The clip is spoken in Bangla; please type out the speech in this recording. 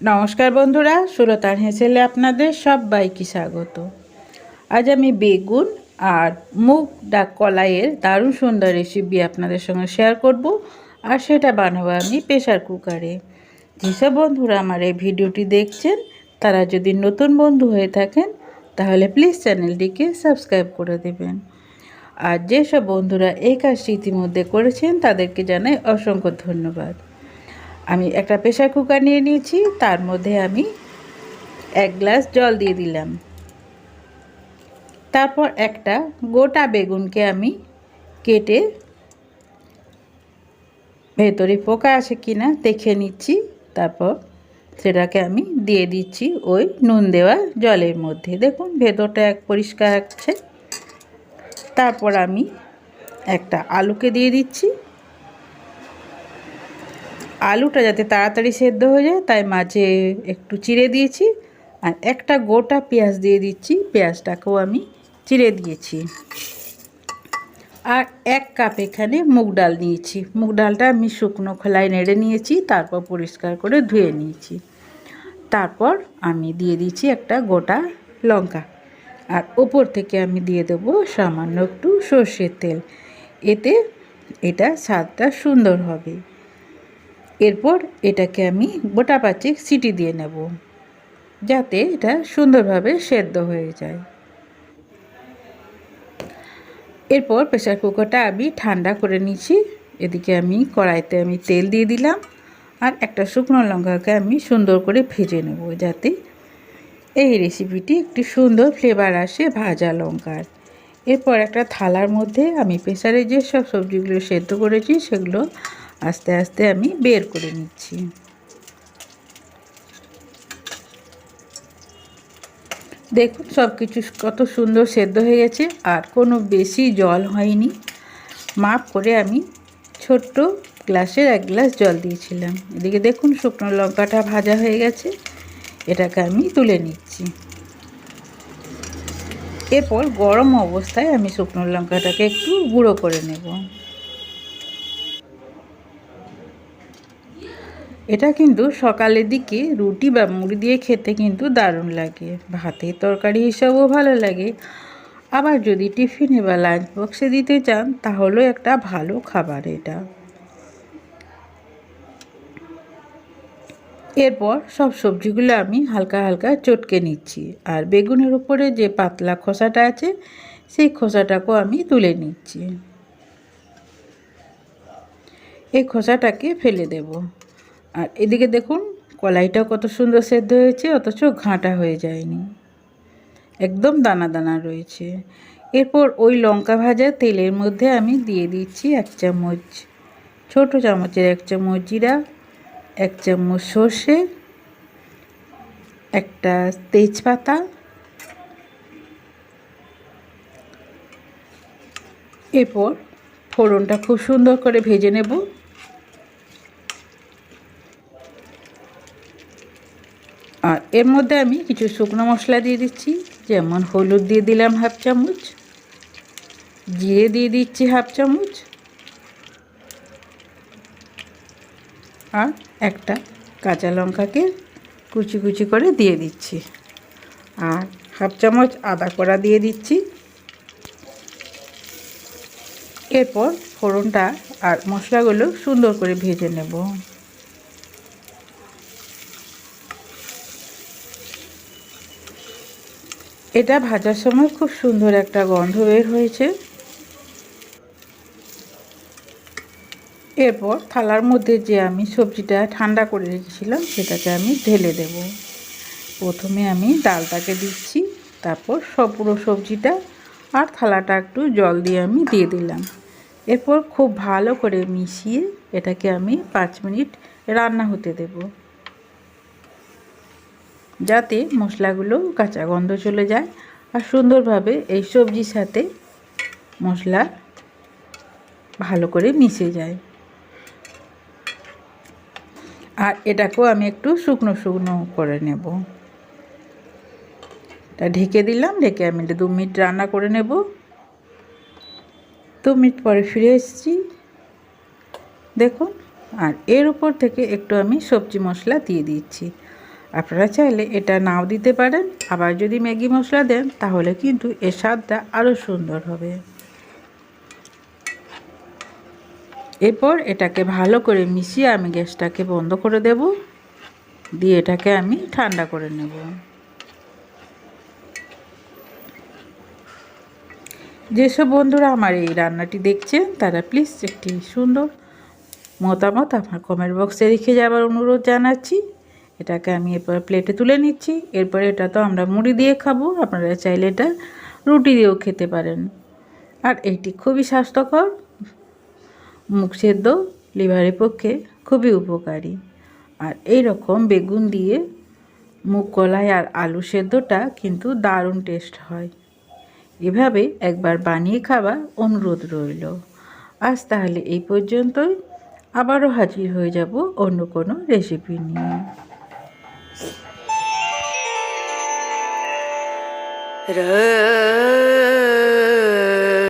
নমস্কার বন্ধুরা সুরতার হেসেলে আপনাদের সবাইকে স্বাগত। আজ আমি বেগুন আর মুগ ডাক কলাইয়ের দারুণ সুন্দর রেসিপি আপনাদের সঙ্গে শেয়ার করব আর সেটা বানাবো আমি প্রেশার কুকারে যেসব বন্ধুরা আমার এই ভিডিওটি দেখছেন, তারা যদি নতুন বন্ধু হয়ে থাকেন, তাহলে প্লিজ চ্যানেলটিকে সাবস্ক্রাইব করে দেবেন। আর যেসব বন্ধুরা এই কাজটি ইতিমধ্যে করেছেন, তাদেরকে জানাই অসংখ্য ধন্যবাদ। আমি একটা প্রেশার কুকার নিয়ে নিয়েছি, তার মধ্যে আমি এক গ্লাস জল দিয়ে দিলাম। তারপর একটা গোটা বেগুনকে আমি কেটে ভেতরে পোকা আছে কি না দেখে নিচ্ছি। তারপর সেটাকে আমি দিয়ে দিচ্ছি ওই নুন দেওয়া জলের মধ্যে। দেখুন, ভেতরটা এক পরিষ্কার আছে। তারপর আমি একটা আলুকে দিয়ে দিচ্ছি। আলুটা যাতে তাড়াতাড়ি সেদ্ধ হয়ে যায়, তাই মাঝে একটু চিড়ে দিয়েছি আর একটা গোটা পেঁয়াজ দিয়ে দিচ্ছি। পেঁয়াজটাকেও আমি চিড়ে দিয়েছি। আর এক কাপ এখানে মুগ ডাল নিয়েছি। মুগ ডালটা আমি শুকনো খোলায় নেড়ে নিয়েছি, তারপর পরিষ্কার করে ধুয়ে নিয়েছি। তারপর আমি দিয়ে দিচ্ছি একটা গোটা লঙ্কা। আর ওপর থেকে আমি দিয়ে দেবো সামান্য একটু সর্ষের তেল। এতে এটা স্বাদটা সুন্দর হবে। এরপর এটাকে আমি গোটা পাঁচেক সিটি দিয়ে নেব, যাতে এটা সুন্দরভাবে সেদ্ধ হয়ে যায়। এরপর প্রেশার কুকারটা আমি ঠান্ডা করে নিচ্ছি। এদিকে আমি কড়াইতে আমি তেল দিয়ে দিলাম আর একটা শুকনো লঙ্কাকে আমি সুন্দর করে ভেজে নেব, যাতে এই রেসিপিটি একটি সুন্দর ফ্লেভার আসে ভাজা লঙ্কার। এরপর একটা থালার মধ্যে আমি প্রেসারে যে সব সবজিগুলো সেদ্ধ করেছি সেগুলো আস্তে আস্তে আমি বের করে নিচ্ছি। দেখুন সব কিছু কত সুন্দর সেদ্ধ হয়ে গেছে, আর কোনো বেশি জল হয়নি। মাপ করে আমি ছোট্ট গ্লাসের এক গ্লাস জল দিয়েছিলাম। এদিকে দেখুন শুকনো লঙ্কাটা ভাজা হয়ে গেছে, এটাকে আমি তুলে নিচ্ছি। এরপর গরম অবস্থায় আমি শুকনো লঙ্কাটাকে একটু গুঁড়ো করে নেব। এটা কিন্তু সকালের দিকে রুটি বা মুড়ি দিয়ে খেতে কিন্তু দারুণ লাগে। ভাতের তরকারি হিসাবেও ভালো লাগে। আবার যদি টিফিনে বা লাঞ্চ বক্সে দিতে চান, তাহলেও একটা ভালো খাবার এটা। এরপর সব সবজিগুলো আমি হালকা হালকা চটকে নিচ্ছি। আর বেগুনের উপরে যে পাতলা খোসাটা আছে, সেই খোসাটাকেও আমি তুলে নিচ্ছি। এই খোসাটাকে ফেলে দেব। আর এদিকে দেখুন, কলাইটাও কত সুন্দর সেদ্ধ হয়েছে, অথচ ঘাঁটা হয়ে যায়নি। একদম দানা দানা রয়েছে। এরপর ওই লঙ্কা ভাজা তেলের মধ্যে আমি দিয়ে দিচ্ছি এক চামচ, ছোট চামচের এক চামচ জিরা, এক চামচ সর্ষে, একটা তেজপাতা, এরপর ফোড়নটা খুব সুন্দর করে ভেজে নেব। আর এর মধ্যে আমি কিছু শুকনো মশলা দিয়ে দিচ্ছি, যেমন হলুদ দিয়ে দিলাম হাফ চামচ, জিরে দিয়ে দিচ্ছি হাফ চামচ, আর একটা কাঁচা লঙ্কাকে কুচি কুচি করে দিয়ে দিচ্ছি। আর হাফ চামচ আদা কড়া দিয়ে দিচ্ছি। এরপর ফোড়নটা আর মশলাগুলো সুন্দর করে ভেজে নেব। এটা ভাজার সময় খুব সুন্দর একটা গন্ধ বের হয়েছে। এরপর থালার মধ্যে যে আমি সবজিটা ঠান্ডা করে রেখেছিলাম, সেটাকে আমি ঢেলে দেব। প্রথমে আমি ডালটাকে দিচ্ছি, তারপর সব পুরো সবজিটা আর থালাটা একটু জল দিয়ে আমি দিয়ে দিলাম। এরপর খুব ভালো করে মিশিয়ে এটাকে আমি পাঁচ মিনিট রান্না হতে দেব। যাতে মশলাগুলো কাঁচা গন্ধ চলে যায় আর সুন্দরভাবে এই সবজির সাথে মশলা ভালো করে মিশে যায়। আর এটাকেও আমি একটু শুকনো শুকনো করে নেব। তা ঢেকে দিলাম, ঢেকে আমি দু মিনিট রান্না করে নেব। দু মিনিট পরে ফিরে এসেছি। দেখুন, আর এর উপর থেকে একটু আমি সবজি মশলা দিয়ে দিচ্ছি। আপনারা চাইলে এটা নাও দিতে পারেন। আবার যদি ম্যাগি মশলা দেন, তাহলে কিন্তু এর স্বাদটা আরও সুন্দর হবে। এরপর এটাকে ভালো করে মিশিয়ে আমি গ্যাসটাকে বন্ধ করে দেব। দিয়ে এটাকে আমি ঠান্ডা করে নেব। যেসব বন্ধুরা আমার এই রান্নাটি দেখছেন, তারা প্লিজ একটি সুন্দর মতামত আমার কমেন্ট বক্সে রেখে যাবার অনুরোধ জানাচ্ছি। এটাকে আমি এরপর প্লেটে তুলে নিচ্ছি। এরপরে এটা তো আমরা মুড়ি দিয়ে খাব। আপনারা চাইলে এটা রুটি দিয়েও খেতে পারেন। আর এইটি খুবই স্বাস্থ্যকর। মুখ সেদ্ধ, লিভারের পক্ষে খুবই উপকারী। আর এই রকম বেগুন দিয়ে মুগ কলাই আর আলু সেদ্ধটা কিন্তু দারুণ টেস্ট হয়। এভাবে একবার বানিয়ে খাবার অনুরোধ রইল। আজ তাহলে এই পর্যন্তই। আবারও হাজির হয়ে যাব অন্য কোনো রেসিপি নিয়ে। र